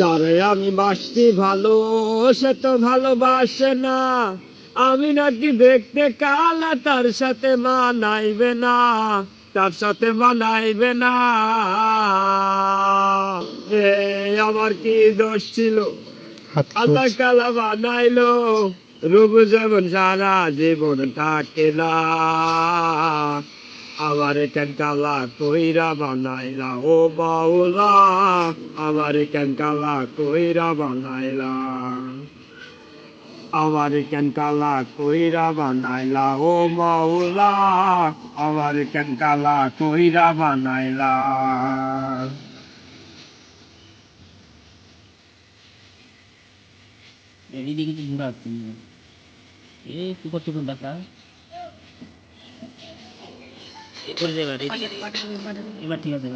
যারে আমি বাসছি ভালো সে তো ভালোবাসে না। আমি নাকি দেখতে কালা তার সাথে মানাইবে না তার সাথে মানাইবে না। এ আমার কি দোষ ছিল? আল্লাহ কালা বানাইলো রূপ যেমন সারা জীবন থাকে না। আমার কেন কালা কইরা বানাইলা, ও বাউলা, আমার কেন কালা কইরা বানাইলা। আমার কেন কালা কইরা বানাইলা, ও মাওলা আমার কেন কালা কইরা বানাইলা। এদিকে কিছু ঘুরাচ্ছি এ কি করছ তুমি দেখা এবার এবার ঠিক আছে